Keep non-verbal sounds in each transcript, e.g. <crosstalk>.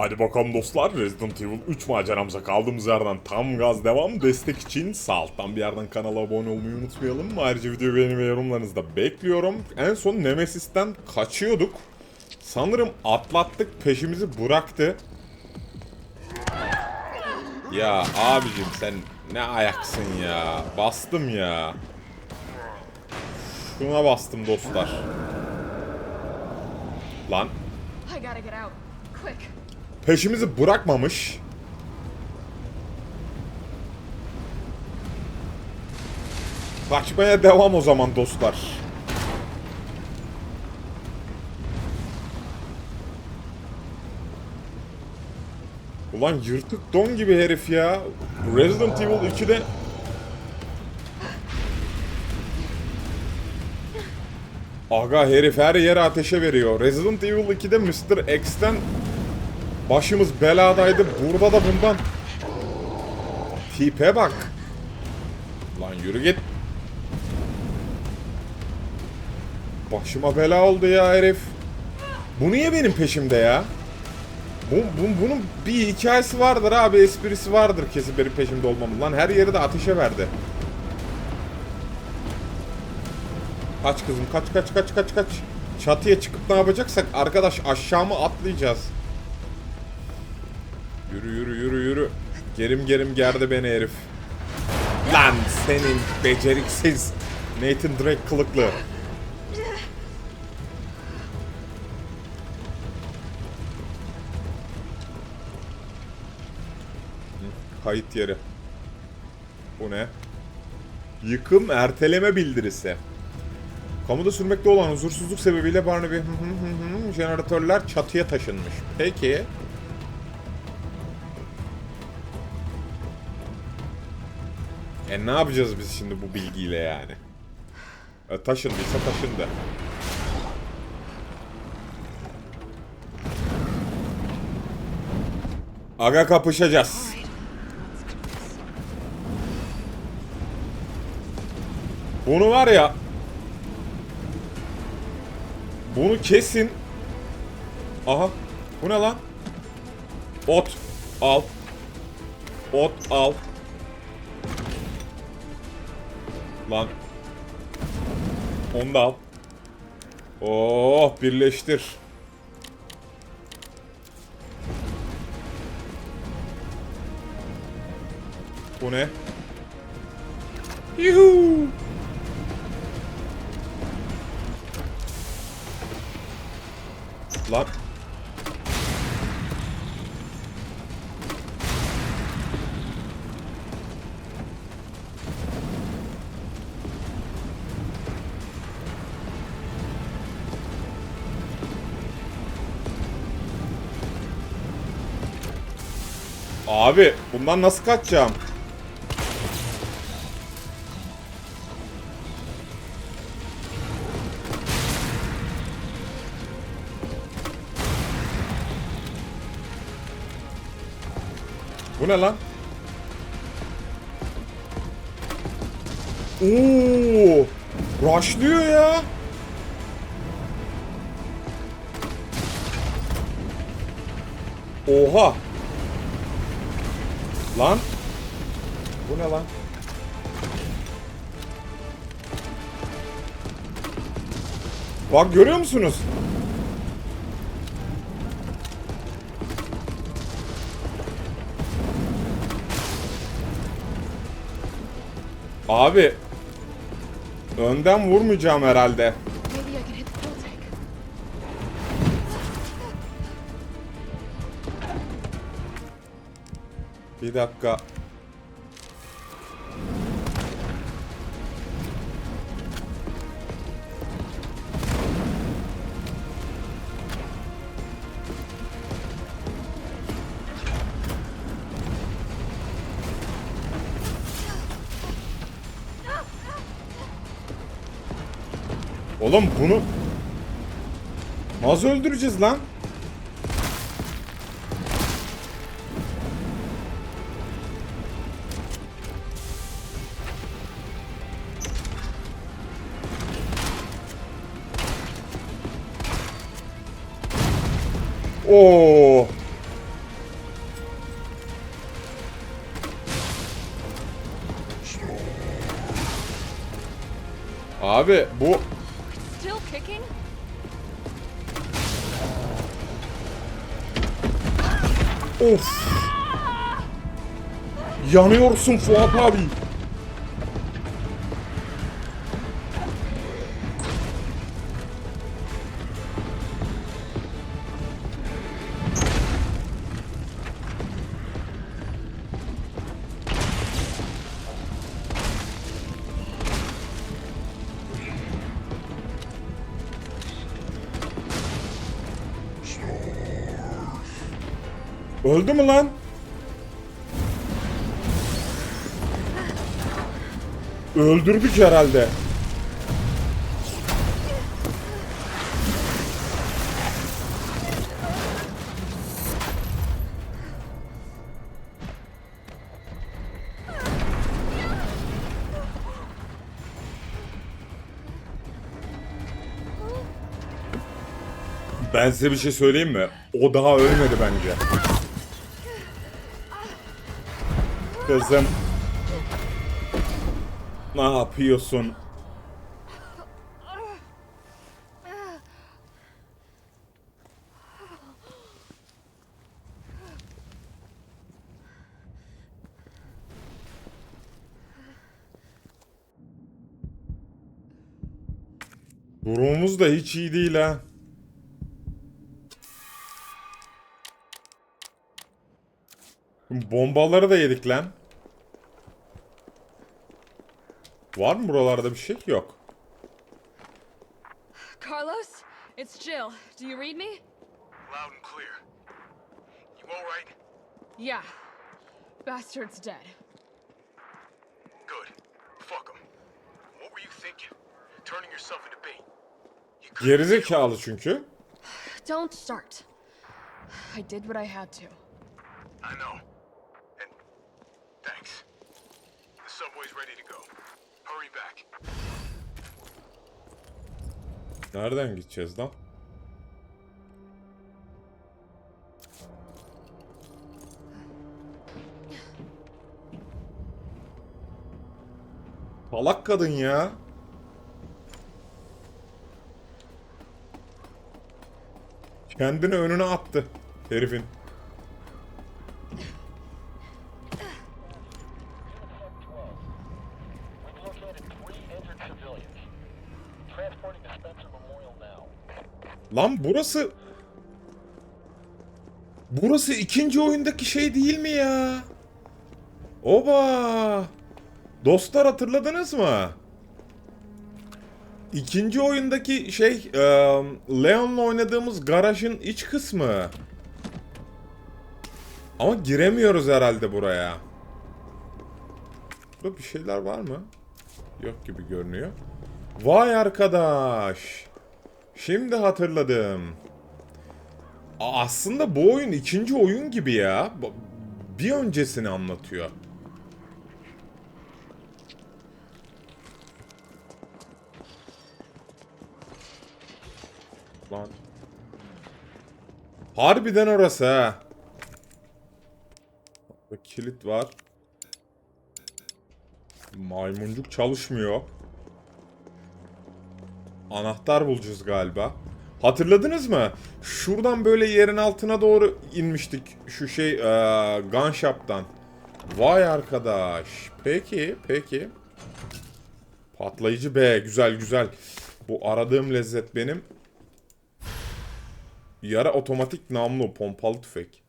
Hadi bakalım dostlar Resident Evil 3 maceramıza kaldığımız yerden tam gaz devam. Destek için sağ alttan bir yerden kanala abone olmayı unutmayalım. Ayrıca video beğeni ve yorumlarınızı da bekliyorum. En son Nemesis'ten kaçıyorduk. Sanırım atlattık peşimizi bıraktı. Ya abicim sen ne ayaksın ya. Bastım ya. Şuna bastım dostlar. Lan I gotta get out. Quick. Peşimizi bırakmamış. Kaçmaya devam o zaman dostlar. Ulan yırtık don gibi herif ya. Resident Evil 2'de Aga herif her yere ateşe veriyor. Resident Evil 2'de Mr. X'ten başımız beladaydı. Burada da bundan. Tipe bak. Lan yürü git. Başıma bela oldu ya herif. Bu niye benim peşimde ya? Bu, bu- bunun bir hikayesi vardır abi, esprisi vardır kesin benim peşimde olmamın. Lan her yeri de ateşe verdi. Kaç kızım kaç kaç kaç kaç kaç. Çatıya çıkıp ne yapacaksak arkadaş aşağı mı atlayacağız? Yürü yürü yürü yürü. Gerim gerim gerdi beni herif. Lan senin beceriksiz Nathan Drake kılıklı. Kayıt yeri. Bu ne? Yıkım erteleme bildirisi. Kamuda sürmekte olan huzursuzluk sebebiyle Barnaby jeneratörler çatıya taşınmış. Peki. E ne yapacağız biz şimdi bu bilgiyle yani? E, taşındıysa taşındı. Aga kapışacağız. Bunu var ya bunu kesin. Aha. Bu ne lan? Ot. Al. Ot al. Lan. Onu da al. Oh birleştir. Bu ne? Yuhuu. Lan. Abi bundan nasıl kaçacağım? Bu ne lan? Oo! Rushlıyor ya. Oha. Lan. Bu ne lan? Bak görüyor musunuz? Abi. Önden vurmayacağım herhalde. Bir dakika. Oğlum bunu nasıl öldüreceğiz lan? Abi bu Of! Yanıyorsun Fuat abi. Öldü mü lan? Öldürdük herhalde. Ben size bir şey söyleyeyim mi? O daha ölmedi bence. Kızım. Ne yapıyorsun? Durumumuz da hiç iyi değil ha. Bombaları da yedik lan. Var mı buralarda bir şey? Yok. Carlos, it's Jill. Do you read me? Loud and clear. You all right? Yeah. Bastard's dead. Good. Fuck him. What were you thinking? Turning yourself into bait. You Gerizekalı çünkü. Don't start. I did what I had to. I know. And thanks. The subway's ready to go. Nereden gideceğiz lan? Salak kadın ya. Kendini önüne attı herifin. Lan burası... Burası ikinci oyundaki şey değil mi ya? Oba! Dostlar hatırladınız mı? İkinci oyundaki şey, Leon'la oynadığımız garajın iç kısmı. Ama giremiyoruz herhalde buraya. Burada bir şeyler var mı? Yok gibi görünüyor. Vay arkadaş. Şimdi hatırladım. Aslında bu oyun ikinci oyun gibi ya. Bir öncesini anlatıyor. Lan. Harbiden orası ha. Kilit var. Maymuncuk çalışmıyor. Anahtar bulacağız galiba. Hatırladınız mı? Şuradan böyle yerin altına doğru inmiştik. Şu şey eee gun. Vay arkadaş. Peki, peki. Patlayıcı B. Güzel, güzel. Bu aradığım lezzet benim. Yara otomatik namlu pompalı tüfek.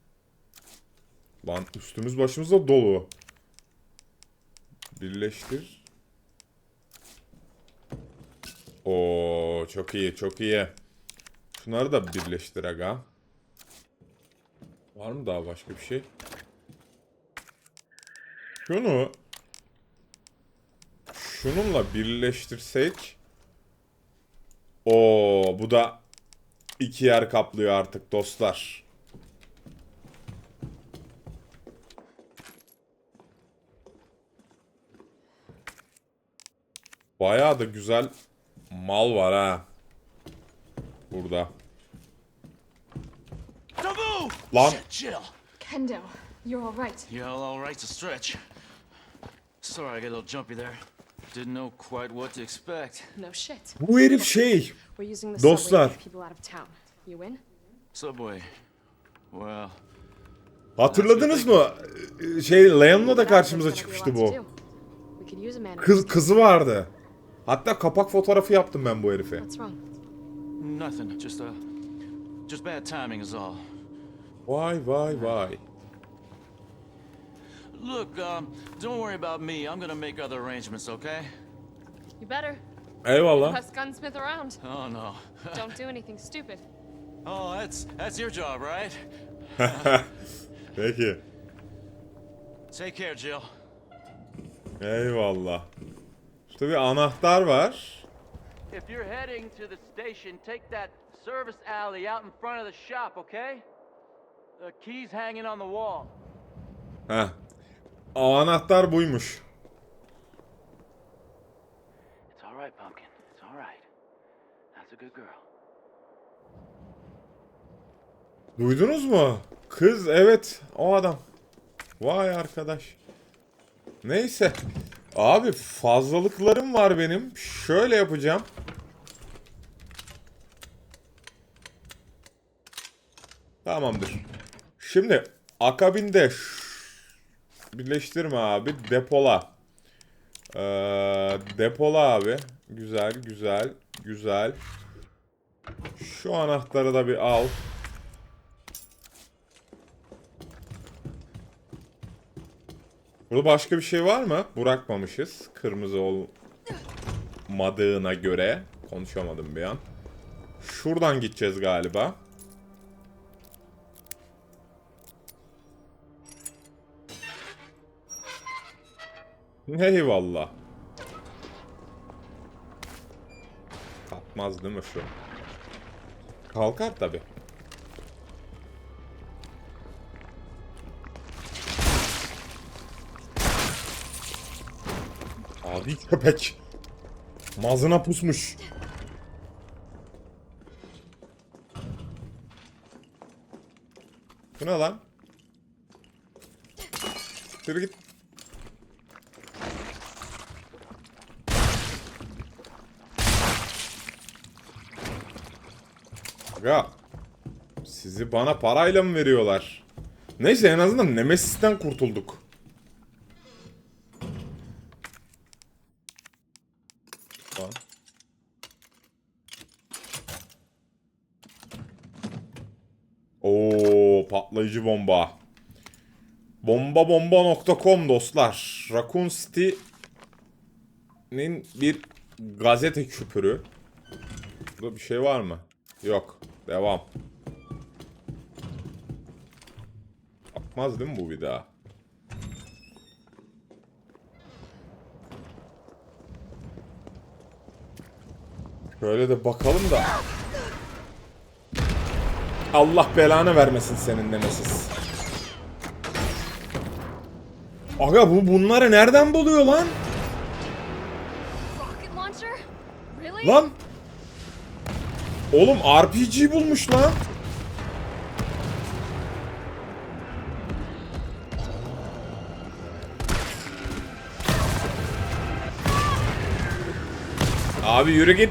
Lan üstümüz başımız da dolu. Birleştir. Oo çok iyi çok iyi. Şunları da birleştir aga. Var mı daha başka bir şey? Şunu şununla birleştirsek Oo bu da iki yer kaplıyor artık dostlar. Bayağı da güzel mal var ha. Burada. Lan. Kendo, you're all right. Yeah, all, right's a stretch. Sorry, I got a little jumpy there. Didn't know quite what to expect. No shit. Bu herif şey. We're using the Dostlar. subway to get people out of town. You in? Subway. Well, Hatırladınız mı? Şey Leon'la da karşımıza çıkmıştı to bu. Kız kızı vardı. Hatta kapak fotoğrafı yaptım ben bu herife. What's wrong? nothing. Just uh, just bad timing is all. Vay vay vay. Look, um, don't worry about me. I'm gonna make other arrangements, okay? You better. Eyvallah. Best gunsmith around. Oh no. <laughs> Don't do anything stupid. oh, that's that's your job, right? <laughs> Peki. Take care, Jill. Eyvallah. İşte bir anahtar var. If you're heading to the station, take that service alley out in front of the shop, okay? The key's hanging on the wall. Heh. O anahtar buymuş. It's all right, Pumpkin. It's all right. That's a good girl. Duydunuz mu? Kız evet o adam. Vay arkadaş. Neyse. Abi fazlalıklarım var benim. Şöyle yapacağım. Tamamdır. Şimdi akabinde birleştirme abi depola. Ee, depola abi. Güzel güzel güzel. Şu anahtarı da bir al. Burada başka bir şey var mı? Bırakmamışız. Kırmızı olmadığına göre. Konuşamadım bir an. Şuradan gideceğiz galiba. Eyvallah. Kalkmaz değil mi şu? Kalkar tabi. Abi köpek. Mazına pusmuş. Bu ne lan? Yürü git. Aga. Sizi bana parayla mı veriyorlar? Neyse en azından Nemesis'ten kurtulduk. Patlayıcı bomba. Bombabomba.com dostlar. Raccoon City'nin bir gazete küpürü. Burada bir şey var mı? Yok. Devam. Yapmaz değil mi bu bir daha? Şöyle de bakalım da. Allah belanı vermesin senin Nemesis. Aga bu bunları nereden buluyor lan? Lan! Oğlum RPG bulmuş lan. Abi yürü git.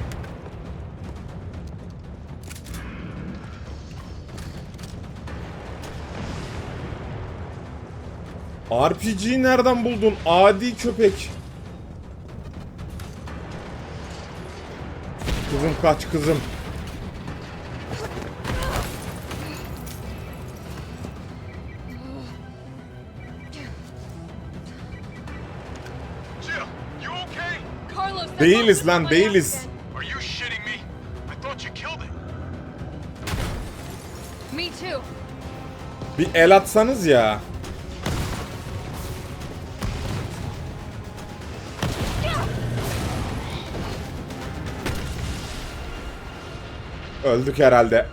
RPG'yi nereden buldun? Adi köpek. Kızım kaç kızım. Değiliz lan, değiliz. Bir el atsanız ya. Öldük herhalde.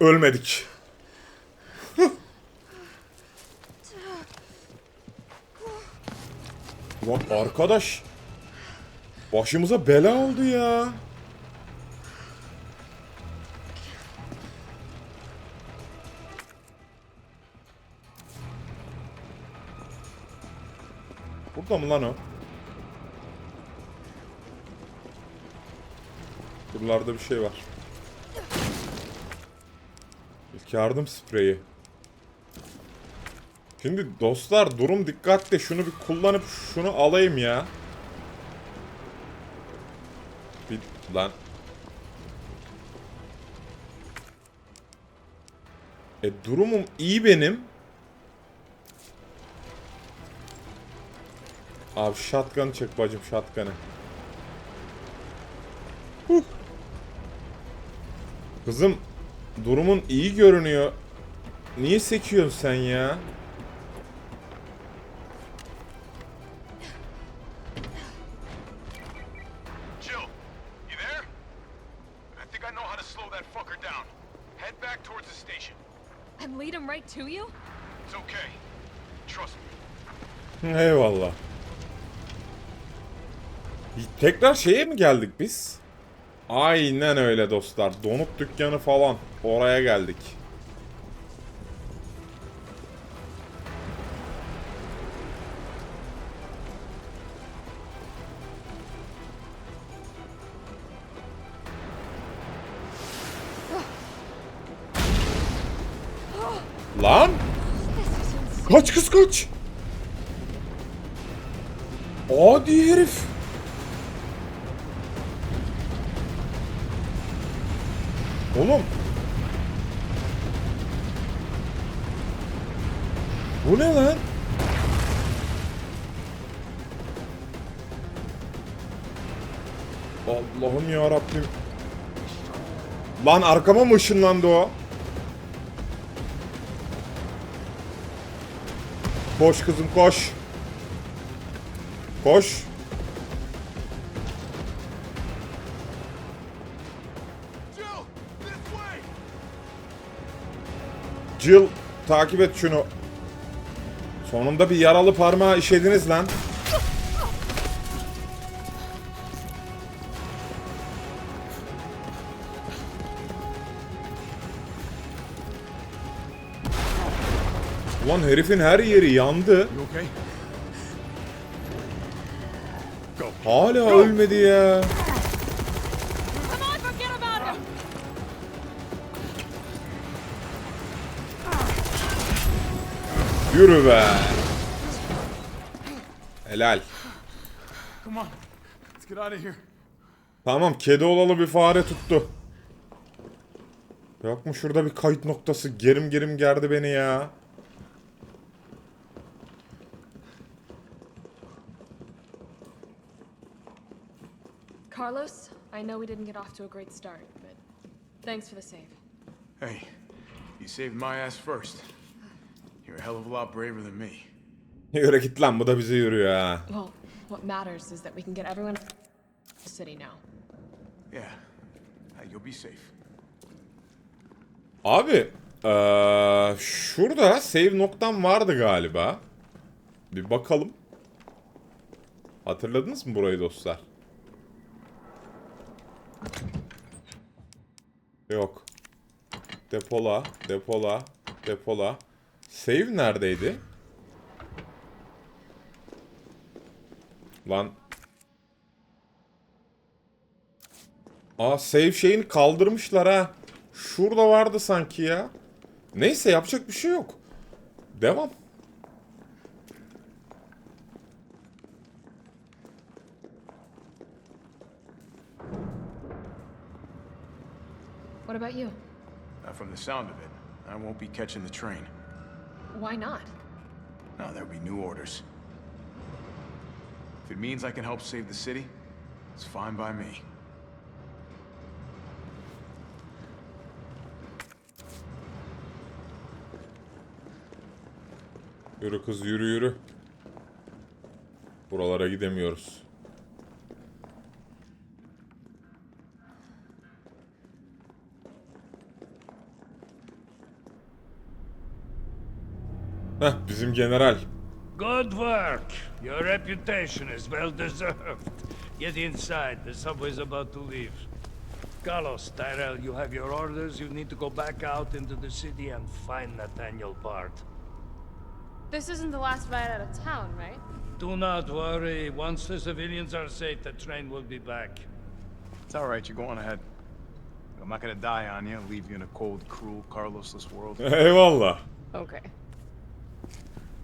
Ölmedik. Lan arkadaş. Başımıza bela oldu ya. Burada mı lan o? Buralarda bir şey var. İlk yardım spreyi. Şimdi dostlar durum dikkatli. Şunu bir kullanıp şunu alayım ya. Bir lan. E durumum iyi benim. Abi shotgun çek bacım shotgun'ı. Huh. Kızım durumun iyi görünüyor. Niye sekiyorsun sen ya? Jill, you there? I think I know how to slow that fucker down. Head back towards the station. And lead him right to you? It's okay. Trust me. Eyvallah. Tekrar şeye mi geldik biz? Aynen öyle dostlar. Donut dükkanı falan. Oraya geldik. Lan! Kaç kız kaç! Adi herif! Oğlum! Bu ne lan? Allah'ım ya Rabbim. Lan arkama mı ışınlandı o? Koş kızım koş. Koş. Jill takip et şunu. Sonunda bir yaralı parmağı işediniz lan. Ulan herifin her yeri yandı. Hala ölmedi ya. Yürü be. Helal. Come on. Let's get out of here. Tamam kedi olalı bir fare tuttu. Yok mu şurada bir kayıt noktası? Gerim gerim gerdi beni ya. Carlos, I know we didn't get off to a great start, but thanks for the save. Hey, you saved my ass first. Hell of a lot braver than me. <laughs> Yürü git lan bu da bize yürüyor ha. Well, what matters is that we can get everyone to the city now. Yeah. Uh, you'll be safe. Abi eee, şurada save noktam vardı galiba. Bir bakalım. Hatırladınız mı burayı dostlar? Yok. Depola, depola, depola. Save neredeydi? Lan. Aa save şeyini kaldırmışlar ha. Şurada vardı sanki ya. Neyse yapacak bir şey yok. Devam. What about you? Uh, from the sound of it, I won't be catching the train. Why not? No, there'll be new orders. If it means I can help save the city, it's fine by me. Yürü kız yürü yürü. Buralara gidemiyoruz. Heh bizim general. Good work. Your reputation is well deserved. Get inside. The subway's about to leave. Carlos, Tyrell, you have your orders. You need to go back out into the city and find Nathaniel Bart. This isn't the last ride out of town, right? Do not worry. Once the civilians are safe, the train will be back. It's all right. You're going ahead. I'm not gonna die on you. Leave you in a cold, cruel, Carlosless world. <laughs> Eyvallah. Okay.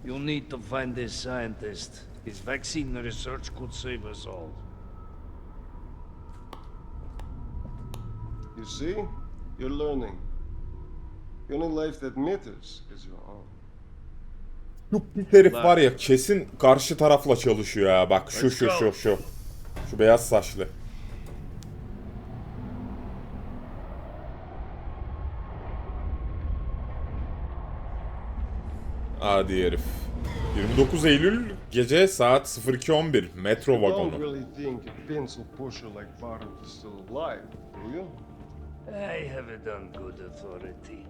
You'll need to find this scientist. His vaccine research could save us all. You see? You're learning. The only life that matters is your own. Bu herif var ya kesin karşı tarafla çalışıyor ya. Bak şu şu şu şu. Şu beyaz saçlı. Hadi herif. 29 Eylül gece saat 02.11 metro vagonu. I have it on good authority.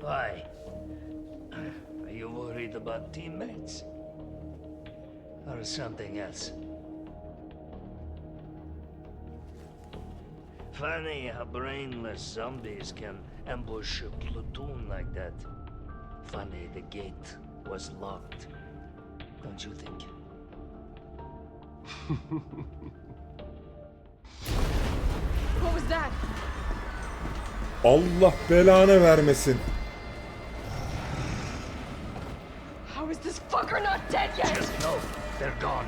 Why? Are you worried about teammates? Or something else? Funny how brainless zombies can ambush a platoon like that. Funny the gate was locked. Don't you think? <laughs> What was that? Allah belanı vermesin. How is this fucker not dead yet? Just know they're gone.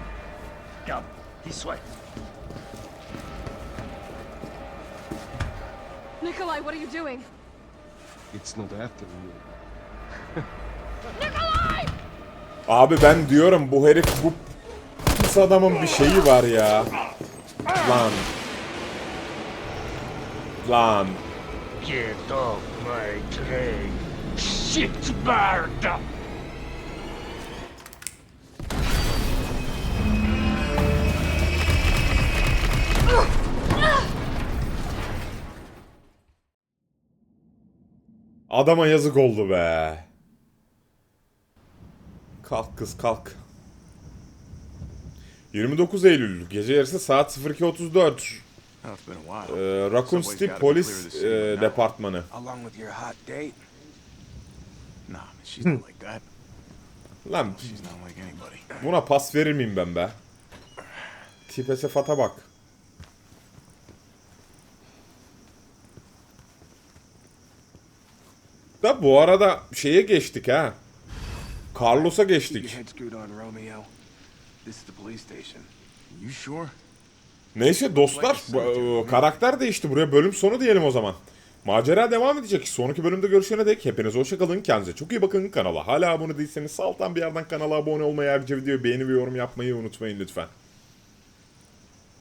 Come, this way. Nikolai, what are you doing? It's not after! Abi ben diyorum bu herif bu pis adamın bir şeyi var ya. Lan. Lan. Get off my train, shitbird! Adama yazık oldu be. Kalk kız kalk. 29 Eylül gece yarısı saat 02.34. Oh, it's been a while. Ee, Raccoon City Polis e. Departmanı. That. Lan buna pas verir miyim ben be? Tipe sefata bak. Da bu arada şeye geçtik ha. Carlos'a geçtik. Neyse dostlar e, karakter değişti. Buraya bölüm sonu diyelim o zaman. Macera devam edecek. Sonraki bölümde görüşene dek hepiniz hoşçakalın. Kendinize çok iyi bakın. Kanala hala abone değilseniz sağ alttan bir yerden kanala abone olmayı ayrıca videoyu beğeni ve yorum yapmayı unutmayın lütfen.